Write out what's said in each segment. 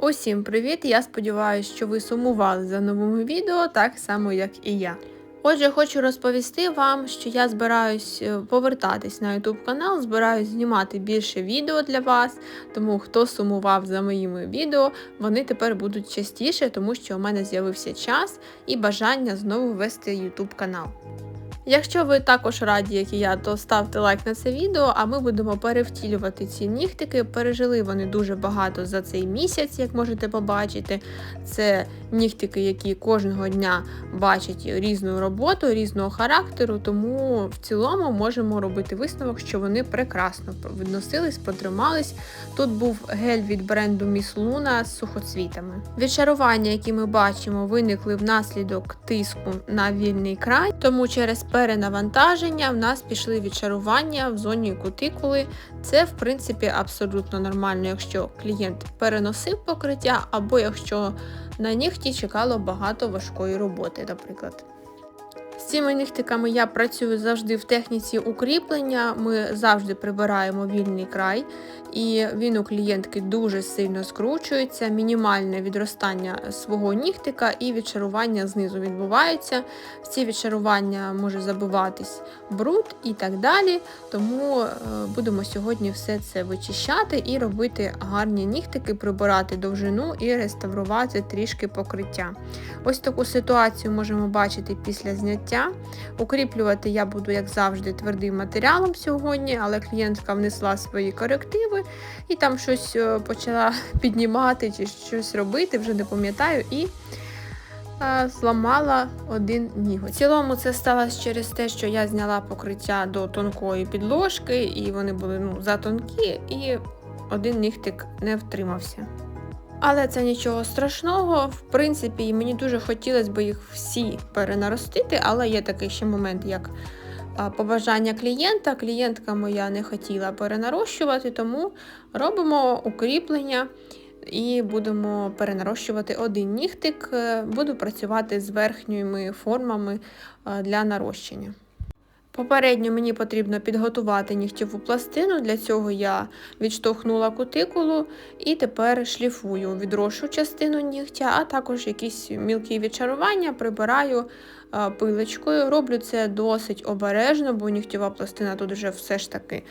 Усім привіт! Я сподіваюся, що ви сумували за новими відео так само, як і я. Отже, хочу розповісти вам, що я збираюсь е, повертатись на YouTube канал, збираюсь знімати більше відео для вас. Тому хто сумував за моїми відео, вони тепер будуть частіше, тому що у мене з'явився час і бажання знову вести YouTube канал. Якщо ви також раді, як і я, то ставте лайк на це відео, а ми будемо перевтілювати ці нігтики. Пережили вони дуже багато за цей місяць, як можете побачити. Це нігтики, які кожного дня бачать різну роботу, різного характеру, тому в цілому можемо робити висновок, що вони прекрасно відносились, потримались. Тут був гель від бренду Miss Luna з сухоцвітами. Відшарування, які ми бачимо, виникли внаслідок тиску на вільний край, тому через перенавантаження в нас пішли відшарування в зоні кутикули. Це, в принципі, абсолютно нормально, якщо клієнт переносив покриття, або якщо на нігті чекало багато важкої роботи, наприклад. З цими нігтиками я працюю завжди в техніці укріплення. Ми завжди прибираємо вільний край, і він у клієнтки дуже сильно скручується, мінімальне відростання свого нігтика і відшарування знизу відбувається. В ці відшарування може забиватись бруд і так далі. Тому е, будемо сьогодні все це вичищати і робити гарні нігтики, прибирати довжину і реставрувати трішки покриття. Ось таку ситуацію можемо бачити після зняття. Укріплювати я буду, як завжди, твердим матеріалом сьогодні, але клієнтка внесла свої корективи і там щось е, почала піднімати чи щось робити, вже не пам'ятаю. і Зламала один ніготь. В цілому це сталося через те, що я зняла покриття до тонкої підложки, і вони були ну, затонкі, і один нігтик не втримався. Але це нічого страшного. В принципі, мені дуже хотілося б їх всі перенаростити, але є такий ще момент, як побажання клієнта. Клієнтка моя не хотіла перенарощувати, тому робимо укріплення і будемо перенарощувати один нігтик. Буду працювати з верхніми формами для нарощення. Попередньо мені потрібно підготувати нігтєву пластину, для цього я відштовхнула кутикулу і тепер шліфую відрошу частину нігтя, а також якісь мілкі відчарування прибираю пилочкою. Роблю це досить обережно, бо нігтєва пластина тут вже все ж таки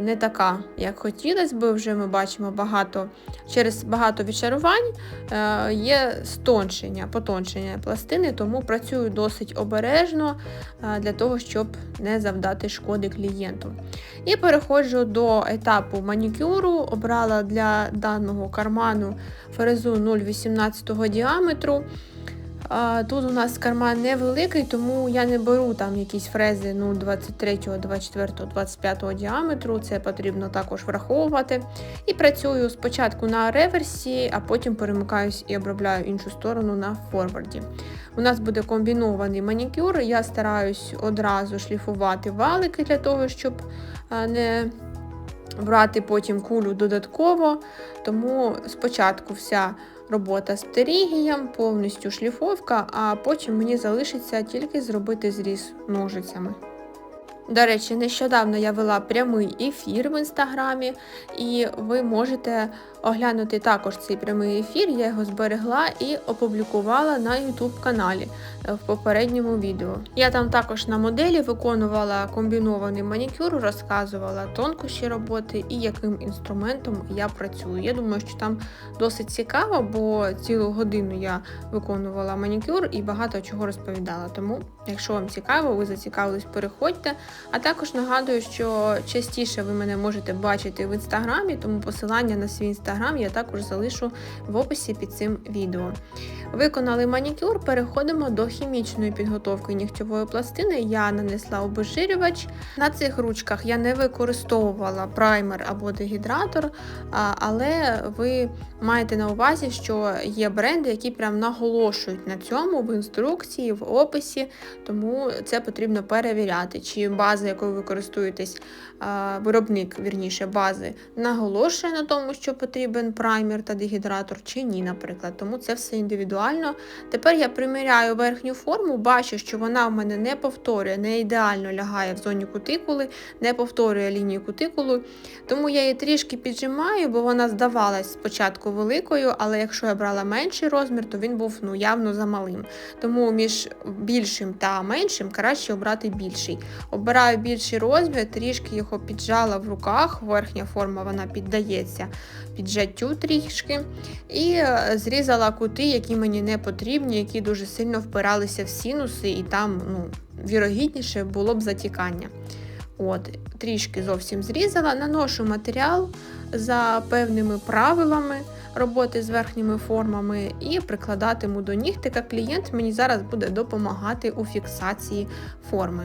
не така, як хотілося б. Вже ми бачимо багато через багато відчарувань є стоншення, потоншення пластини, тому працюю досить обережно для того, щоб не завдати шкоди клієнту. І переходжу до етапу манікюру. Обрала для даного карману фрезу 0,18 діаметру. Тут у нас карман невеликий, тому я не беру там якісь фрези ну, 23, 24, 25 діаметру, це потрібно також враховувати. І працюю спочатку на реверсі, а потім перемикаюсь і обробляю іншу сторону на форварді. У нас буде комбінований манікюр, я стараюсь одразу шліфувати валики для того, щоб не брати потім кулю додатково. Тому спочатку вся робота з птерігієм, повністю шліфовка, а потім мені залишиться тільки зробити зріз ножицями. До речі, нещодавно я вела прямий ефір в інстаграмі, і ви можете оглянути також цей прямий ефір, я його зберегла і опублікувала на YouTube каналі е, в попередньому відео. Я там також на моделі виконувала комбінований манікюр, розказувала тонкощі роботи і яким інструментом я працюю. Я думаю, що там досить цікаво, бо цілу годину я виконувала манікюр і багато чого розповідала. Тому, якщо вам цікаво, ви зацікавились, переходьте. А також нагадую, що частіше ви мене можете бачити в інстаграмі, тому посилання на свій інстаграм інстаграм я також залишу в описі під цим відео. Виконали манікюр, переходимо до хімічної підготовки нігтєвої пластини. Я нанесла обезжирювач. На цих ручках я не використовувала праймер або дегідратор, але ви маєте на увазі, що є бренди, які прям наголошують на цьому в інструкції, в описі, тому це потрібно перевіряти, чи база, якою ви користуєтесь, виробник вірніше бази, наголошує на тому, що потрібен праймер та дегідратор чи ні, наприклад. Тому це все індивідуально. Тепер я приміряю верхню форму, бачу, що вона в мене не повторює, не ідеально лягає в зоні кутикули, не повторює лінію кутикулу. Тому я її трішки піджимаю, бо вона здавалась спочатку великою, але якщо я брала менший розмір, то він був ну, явно замалим. Тому між більшим та меншим краще обрати більший. Обираю більший розмір, трішки його піджала в руках, верхня форма вона піддається піджаттю трішки. І е, зрізала кути, які мені не потрібні, які дуже сильно впиралися в синуси, і там ну, вірогідніше було б затікання. От, Трішки зовсім зрізала, наношу матеріал за певними правилами роботи з верхніми формами і прикладатиму до нігтика. Клієнт мені зараз буде допомагати у фіксації форми.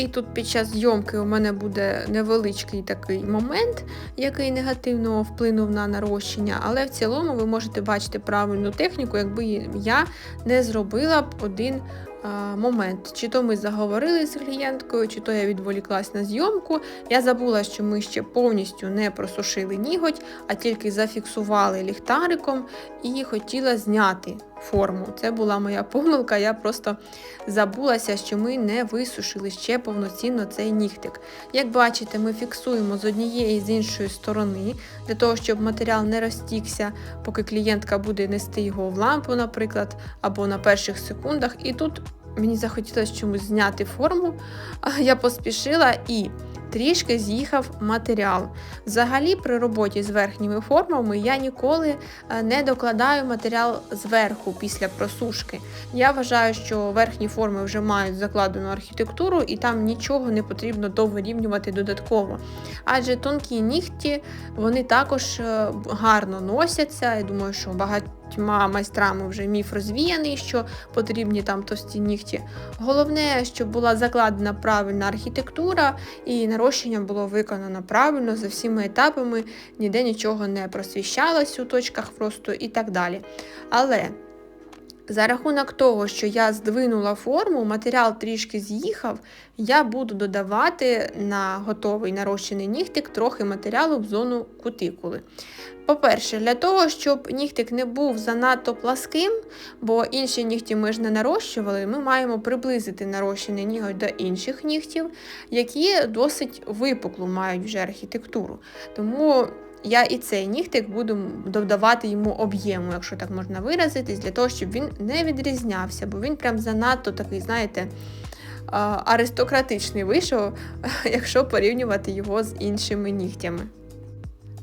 І тут під час зйомки у мене буде невеличкий такий момент, який негативно вплинув на нарощення, але в цілому ви можете бачити правильну техніку, якби я не зробила б один момент. Чи то ми заговорили з клієнткою, чи то я відволіклась на зйомку. Я забула, що ми ще повністю не просушили ніготь, а тільки зафіксували ліхтариком і хотіла зняти форму. Це була моя помилка. Я просто забулася, що ми не висушили ще повноцінно цей нігтик. Як бачите, ми фіксуємо з однієї і з іншої сторони, для того, щоб матеріал не розтікся, поки клієнтка буде нести його в лампу, наприклад, або на перших секундах. І тут мені захотілося чомусь зняти форму, я поспішила і трішки з'їхав матеріал. Взагалі, при роботі з верхніми формами я ніколи е, не докладаю матеріал зверху після просушки. Я вважаю, що верхні форми вже мають закладену архітектуру і там нічого не потрібно довирівнювати додатково. Адже тонкі нігті вони також е, гарно носяться. Я думаю, що багато багатьма майстрами вже міф розвіяний, що потрібні там товсті нігті. Головне, щоб була закладена правильна архітектура і нарощення було виконано правильно за всіма етапами, ніде нічого не просвіщалось у точках просто і так далі. Але за рахунок того, що я здвинула форму, матеріал трішки з'їхав, я буду додавати на готовий нарощений нігтик трохи матеріалу в зону кутикули. По-перше, для того, щоб нігтик не був занадто пласким, бо інші нігті ми ж не нарощували, ми маємо приблизити нарощений ніготь до інших нігтів, які досить випуклу мають вже архітектуру. Тому я і цей нігтик буду додавати йому об'єму, якщо так можна виразитись, для того, щоб він не відрізнявся, бо він прям занадто такий, знаєте, аристократичний вийшов, якщо порівнювати його з іншими нігтями.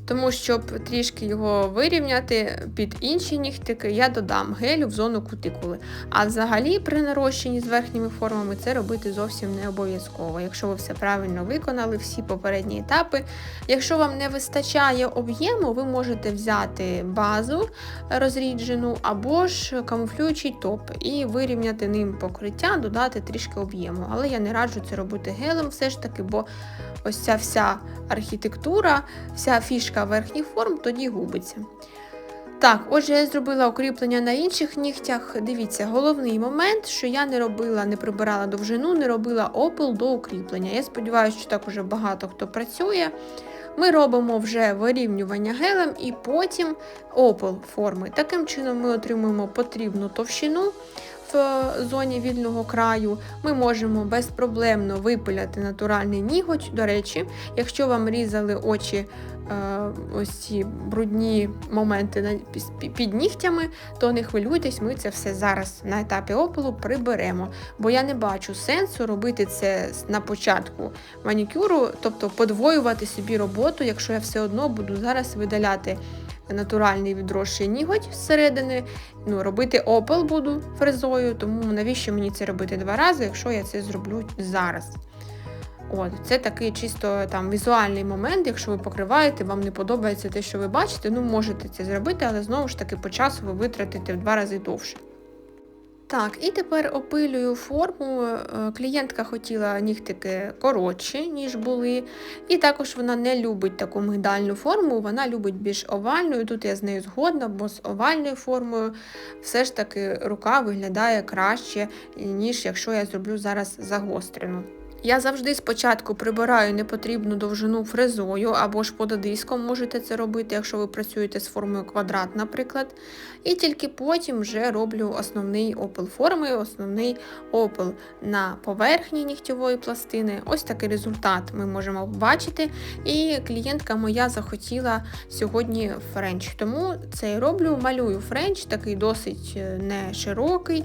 Тому, щоб трішки його вирівняти під інші нігтики, я додам гелю в зону кутикули. А взагалі при нарощенні з верхніми формами це робити зовсім не обов'язково. Якщо ви все правильно виконали, всі попередні етапи. Якщо вам не вистачає об'єму, ви можете взяти базу розріджену або ж камуфлюючий топ і вирівняти ним покриття, додати трішки об'єму. Але я не раджу це робити гелем, все ж таки, бо ось ця вся архітектура, вся фішка верхніх форм тоді губиться. Так, отже, я зробила укріплення на інших нігтях. Дивіться, головний момент, що я не робила, не прибирала довжину, не робила опил до укріплення. Я сподіваюся, що так уже багато хто працює. Ми робимо вже вирівнювання гелем і потім опил форми. Таким чином ми отримуємо потрібну товщину в зоні вільного краю, ми можемо безпроблемно випиляти натуральний ніготь. До речі, якщо вам різали очі е, ось ці брудні моменти під нігтями, то не хвилюйтесь, ми це все зараз на етапі опилу приберемо. Бо я не бачу сенсу робити це на початку манікюру, тобто подвоювати собі роботу, якщо я все одно буду зараз видаляти натуральний відросший ніготь зсередини. Ну, Робити опел буду фрезою, тому навіщо мені це робити два рази, якщо я це зроблю зараз. От, Це такий чисто там візуальний момент, якщо ви покриваєте, вам не подобається те, що ви бачите, ну можете це зробити, але знову ж таки по часу ви витратите в два рази довше. Так, і тепер опилюю форму. Е, клієнтка хотіла нігтики коротші, ніж були. І також вона не любить таку мигдальну форму, вона любить більш овальну. І Тут я з нею згодна, бо з овальною формою все ж таки рука виглядає краще, ніж якщо я зроблю зараз загострену. Я завжди спочатку прибираю непотрібну довжину фрезою або ж пододиском можете це робити, якщо ви працюєте з формою квадрат, наприклад. І тільки потім вже роблю основний опил форми, основний опил на поверхні нігтєвої пластини. Ось такий результат ми можемо бачити. І клієнтка моя захотіла сьогодні френч. Тому це і роблю, малюю френч, такий досить е, не широкий,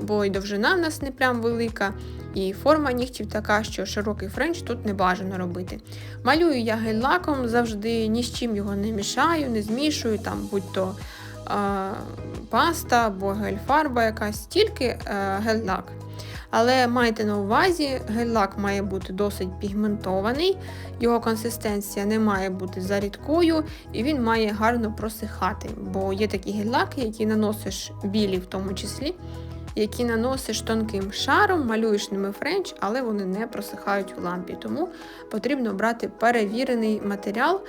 бо і довжина в нас не прям велика. І форма нігтів така, що широкий френч тут не бажано робити. Малюю я гель-лаком, завжди ні з чим його не мішаю, не змішую, там будь-то е, паста або гель-фарба якась, тільки е, гель-лак. Але майте на увазі, гель-лак має бути досить пігментований, його консистенція не має бути зарідкою, і він має гарно просихати. Бо є такі гель-лаки, які наносиш білі в тому числі, які наносиш тонким шаром, малюєш ними френч, але вони не просихають у лампі. Тому потрібно брати перевірений матеріал.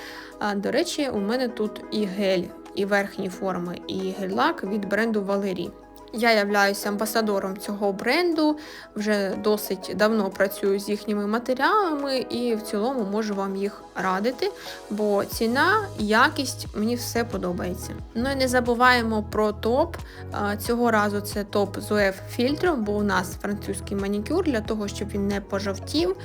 До речі, у мене тут і гель, і верхні форми, і гель-лак від бренду Валері. Я являюся амбасадором цього бренду, вже досить давно працюю з їхніми матеріалами і в цілому можу вам їх радити, бо ціна, якість мені все подобається. Ну і не забуваємо про топ. Цього разу це топ з ОФ фільтром, бо у нас французький манікюр для того, щоб він не пожовтів,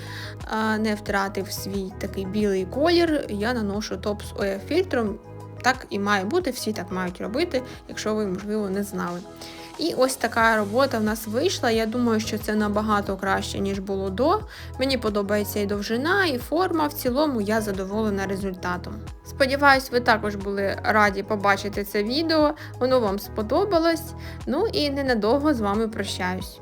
не втратив свій такий білий колір. Я наношу топ з ОФ фільтром. Так і має бути, всі так мають робити, якщо ви, можливо, не знали. І ось така робота в нас вийшла. Я думаю, що це набагато краще, ніж було до. Мені подобається і довжина, і форма. В цілому я задоволена результатом. Сподіваюсь, ви також були раді побачити це відео. Воно вам сподобалось. Ну і ненадовго з вами прощаюсь.